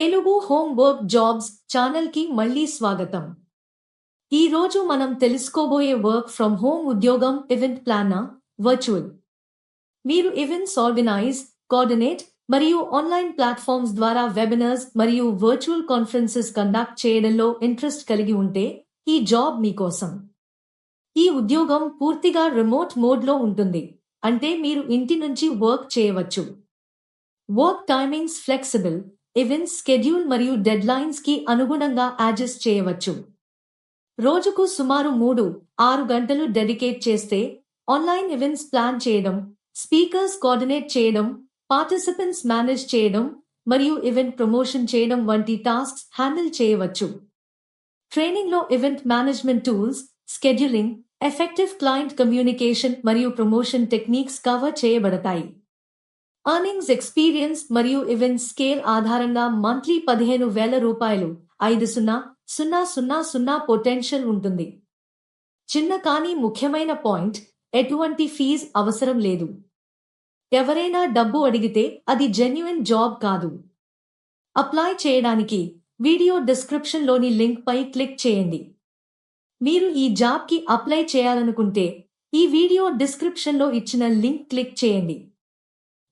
Telugu home work jobs ఛానల్కి మళ్ళీ స్వాగతం. ఈ రోజు మనం తెలుసుకోబోయే వర్క్ ఫ్రమ్ హోమ్ ఉద్యోగం ఈవెంట్ ప్లానా వర్చువల్ మీరు ఈవెంట్స్ ఆర్గనైజ్ కోఆర్డినేట్ మరియు ఆన్లైన్ ప్లాట్ఫామ్స్ ద్వారా వెబినార్స్ మరియు వర్చువల్ కాన్ఫరెన్సెస్ కండక్ట్ చేయడంలో ఇంట్రెస్ట్ కలిగి ఉంటే ఈ జాబ్ మీకోసం ఈ ఉద్యోగం పూర్తిగా రిమోట్ మోడ్లో ఉంటుంది. అంటే మీరు ఇంటి నుంచి వర్క్ చేయవచ్చు. Work timings flexible events schedule మరియు డెడ్లైన్స్కి అనుగుణంగా అడ్జస్ట్ చేయవచ్చు. రోజుకు సుమారు మూడు ఆరు గంటలు డెడికేట్ చేస్తే ఆన్లైన్ ఈవెంట్స్ ప్లాన్ చేయడం స్పీకర్స్ కోఆర్డినేట్ చేయడం పార్టిసిపెంట్స్ మేనేజ్ చేయడం మరియు ఈవెంట్ ప్రమోషన్ చేయడం వంటి టాస్క్స్ హ్యాండిల్ చేయవచ్చు. ట్రైనింగ్లో event management tools scheduling effective client communication మరియు ప్రమోషన్ టెక్నిక్స్ కవర్ చేయబడతాయి. అర్నింగ్స్ ఎక్స్పీరియన్స్ మరియు ఈవెంట్ స్కేల్ ఆధారంగా మంత్లీ పదిహేను వేల రూపాయలు. ఐదు సున్నా సున్నా సున్నా సున్నా పొటెన్షియల్ ఉంటుంది. చిన్న కానీ ముఖ్యమైన పాయింట్ ఎటువంటి ఫీజ్ అవసరం లేదు. ఎవరైనా డబ్బు అడిగితే అది జెన్యున్ జాబ్ కాదు. అప్లై చేయడానికి వీడియో డిస్క్రిప్షన్లోని లింక్పై క్లిక్ చేయండి. మీరు ఈ జాబ్కి అప్లై చేయాలనుకుంటే ఈ వీడియో డిస్క్రిప్షన్లో ఇచ్చిన లింక్ క్లిక్ చేయండి.